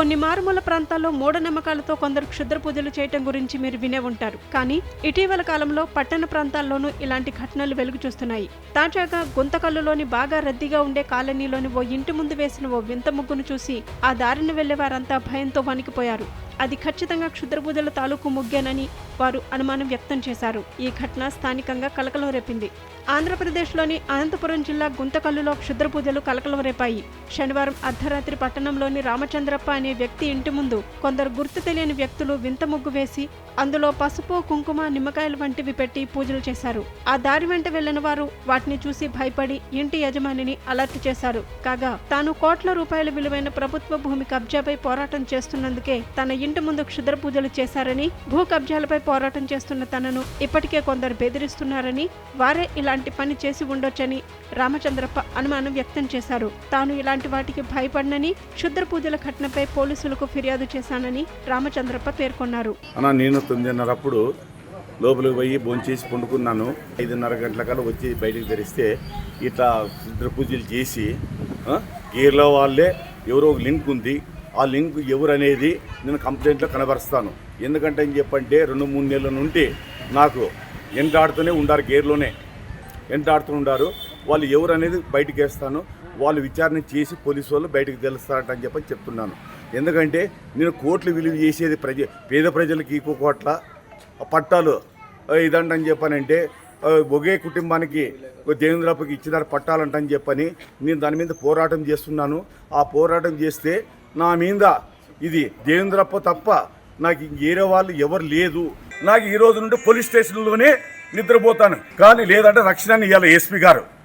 కొన్ని మారుమూల ప్రాంతాల్లో మూఢనమ్మకాలతో కొందరు క్షుద్ర పూజలు చేయటం గురించి మీరు వినే ఉంటారు. కానీ ఇటీవల కాలంలో పట్టణ ప్రాంతాల్లోనూ ఇలాంటి ఘటనలు వెలుగు చూస్తున్నాయి. తాజాగా గుంతకల్లులోని బాగా రద్దీగా ఉండే కాలనీలోని ఓ ఇంటి ముందు వేసిన ఓ వింత ముగ్గును చూసి ఆ దారిన వెళ్ళే వారంతా భయంతో వణికిపోయారు. అది ఖచ్చితంగా క్షుద్ర పూజల తాలూకు ముగ్గేనని వారు అనుమానం వ్యక్తం చేశారు. ఈ ఘటన స్థానికంగా కలకలం రేపింది ఆంధ్రప్రదేశ్లోని అనంతపురం జిల్లా గుంతకల్లులో క్షుద్రపూజలు కలకలం రేపాయి శనివారం అర్ధరాత్రి పట్టణంలోని రామచంద్రప్ప అనే వ్యక్తి ఇంటి ముందు కొందరు గుర్తు తెలియని వ్యక్తులు వింత ముగ్గు వేసి అందులో పసుపు కుంకుమ నిమ్మకాయలు వంటివి పెట్టి పూజలు చేశారు. ఆ దారి వెంట వెళ్ళిన వారు వాటిని చూసి భయపడి ఇంటి యజమానిని అలర్ట్ చేశారు. కాగా తాను కోట్ల రూపాయల విలువైన ప్రభుత్వ భూమి కబ్జాపై పోరాటం చేస్తున్నందుకే తన ఇంటి ముందు క్షుద్ర పూజలు చేశారని భూ కబ్జాలపై పోరాటం చేస్తున్న తనను ఇప్పటికే కొందరు బెదిరిస్తున్నారని వారే ఇలాంటి పని చేసి ఉండొచ్చని రామచంద్రప్ప అనుమానం వ్యక్తం చేశారు. తాను ఇలాంటి వాటికి భయపడనని క్షుద్ర పూజల ఘటనపై పోలీసులకు ఫిర్యాదు చేశానని రామచంద్రప్ప పేర్కొన్నారు. నేను తొమ్మిదిన్నరప్పుడు లోపలికి పోయి భోంచేసి పండుకున్నాను. ఐదున్నర గంటల కల్లా వచ్చి బయటకు తెరిస్తే ఇట్లా క్షుద్ర పూజలు చేసి గీర్లో వాళ్ళే ఎవరో ఒక లింక్ ఉంది. ఆ లింక్ ఎవరు అనేది నేను కంప్లైంట్లో కనబరుస్తాను. ఎందుకంటే అని చెప్పంటే రెండు మూడు నెలల నుండి నాకు ఎంటాడుతూనే ఉండారు గేర్లోనే ఎంటాడుతూ ఉండారు. వాళ్ళు ఎవరు అనేది బయటికి వేస్తాను. వాళ్ళు విచారణ చేసి పోలీసు వాళ్ళు బయటకు తెలుస్తారట అని చెప్పని చెప్తున్నాను. ఎందుకంటే నేను కోట్లు విలువ చేసేది ప్రజ పేద ప్రజలకి ఈ కోట్ల పట్టాలు ఇదంటని చెప్పానంటే ఒకే కుటుంబానికి దేవేంద్రప్పకి ఇచ్చినారు పట్టాలంటని చెప్పని నేను దాని మీద పోరాటం చేస్తున్నాను. ఆ పోరాటం చేస్తే నా మీద ఇది దేవేంద్రప్ప తప్ప నాకు వేరే వాళ్ళు ఎవరు లేదు. నాకు ఈ రోజు నుండి పోలీస్ స్టేషన్లోనే నిద్రపోతాను. కానీ లేదంటే రక్షణ ఇవ్వాలి ఎస్పీ గారు.